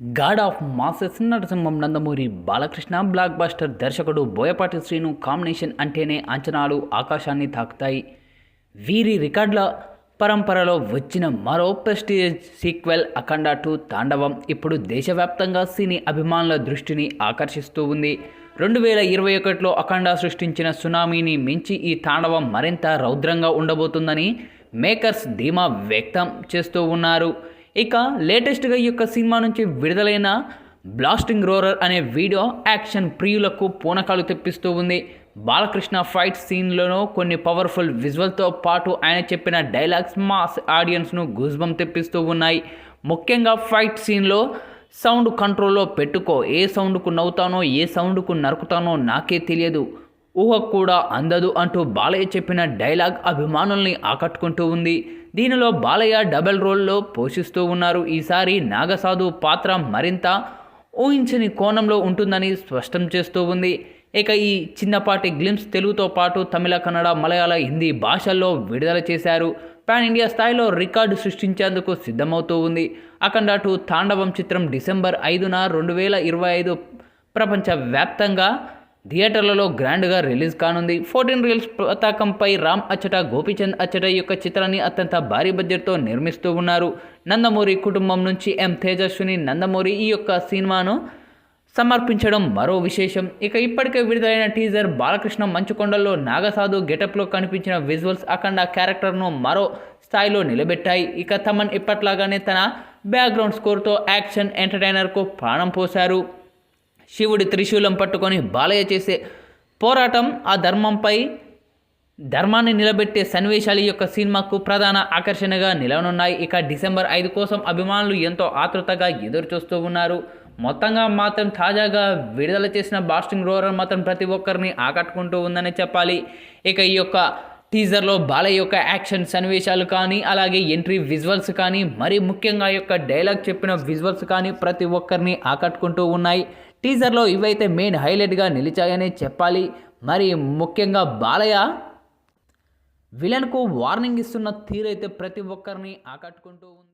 God of masses Narasimham Nandamuri Balakrishna blockbuster దర్శకుడు Boyapati Srinu combination అంటేనే అంచనాలు ఆకాశాన్ని తాకుతాయి. వీరి రికార్డుల పరంపరలో వచ్చిన మరో ప్రెస్టీజ్ సీక్వెల్ అఖండ టూ తాండవం ఇప్పుడు దేశవ్యాప్తంగా సినీ అభిమానుల దృష్టిని ఆకర్షిస్తూ ఉంది. రెండు వేల ఇరవై ఒకటిలో అఖండ సృష్టించిన సునామీని మించి ఈ తాండవం మరింత రౌద్రంగా ఉండబోతుందని మేకర్స్ ధీమా వ్యక్తం చేస్తూ ఉన్నారు. ఇక లేటెస్ట్గా ఈ యొక్క సినిమా నుంచి విడుదలైన బ్లాస్టింగ్ రోరర్ అనే వీడియో యాక్షన్ ప్రియులకు పూనకాలు తెప్పిస్తూ ఉంది. బాలకృష్ణ ఫైట్ సీన్లోనూ కొన్ని పవర్ఫుల్ విజువల్తో పాటు ఆయన చెప్పిన డైలాగ్స్ మాస్ ఆడియన్స్ను గుజ్బం తెప్పిస్తూ ఉన్నాయి. ముఖ్యంగా ఫైట్ సీన్లో సౌండ్ కంట్రోల్లో పెట్టుకో ఏ సౌండ్కు నవ్వుతానో ఏ సౌండ్కు నరుకుతానో నాకే తెలియదు. ఊహ కూడా అందదు అంటూ బాలయ్య చెప్పిన డైలాగ్ అభిమానుల్ని ఆకట్టుకుంటూ ఉంది. దీనిలో బాలయ్య డబల్ రోల్లో పోషిస్తూ ఉన్నారు. ఈసారి నాగసాధు పాత్ర మరింత ఊహించని కోణంలో ఉంటుందని స్పష్టం చేస్తూ ఉంది. ఇక ఈ చిన్నపాటి గ్లిమ్స్ తెలుగుతో పాటు తమిళ కన్నడ మలయాళ హిందీ భాషల్లో విడుదల చేశారు. పాన్ ఇండియా స్థాయిలో రికార్డు సృష్టించేందుకు సిద్ధమవుతూ ఉంది. అఖండ టూ తాండవం చిత్రం డిసెంబర్ ఐదున రెండు వేల ఇరవై ఐదు ప్రపంచవ్యాప్తంగా థియేటర్లలో గ్రాండ్గా రిలీజ్ కానుంది. ఫోర్టీన్ రీల్స్ పతాకంపై రామ్ అచ్చట గోపీచంద్ అచ్చట యొక్క చిత్రాన్ని అత్యంత భారీ బడ్జెట్తో నిర్మిస్తూ ఉన్నారు. నందమూరి కుటుంబం నుంచి ఎం తేజస్విని నందమూరి ఈ యొక్క సినిమాను సమర్పించడం మరో విశేషం. ఇక ఇప్పటికే విడుదలైన టీజర్ బాలకృష్ణ మంచుకొండల్లో నాగసాధు గెటప్లో కనిపించిన విజువల్స్ అఖండ క్యారెక్టర్ను మరో స్థాయిలో నిలబెట్టాయి. ఇక తమన్ ఇప్పట్లాగానే తన బ్యాక్గ్రౌండ్ స్కోర్తో యాక్షన్ ఎంటర్టైనర్కు ప్రాణం పోశారు. శివుడి త్రిశూలం పట్టుకొని బాలయ్య చేసే పోరాటం ఆ ధర్మంపై ధర్మాన్ని నిలబెట్టే సన్నివేశాలు ఈ యొక్క సినిమాకు ప్రధాన ఆకర్షణగా నిలవనున్నాయి. ఇక డిసెంబర్ ఐదు కోసం అభిమానులు ఎంతో ఆతృతగా ఎదురు చూస్తూ ఉన్నారు. మొత్తంగా మాత్రం తాజాగా విడుదల చేసిన బాస్టింగ్ రోరర్ మాత్రం ప్రతి ఒక్కరిని ఆకట్టుకుంటూ ఉందని చెప్పాలి. ఇక ఈ యొక్క టీజర్లో బాలయ్య యొక్క యాక్షన్ సన్నివేశాలు కానీ అలాగే ఎంట్రీ విజువల్స్ కానీ మరీ ముఖ్యంగా యొక్క డైలాగ్ చెప్పిన విజువల్స్ కానీ ప్రతి ఒక్కరిని ఆకట్టుకుంటూ ఉన్నాయి. టీజర్లో ఇవైతే మెయిన్ హైలైట్గా నిలిచాయని చెప్పాలి. మరి ముఖ్యంగా బాలయ్య విలన్కు వార్నింగ్ ఇస్తున్న తీరైతే ప్రతి ఒక్కరిని ఆకట్టుకుంటూ ఉంది.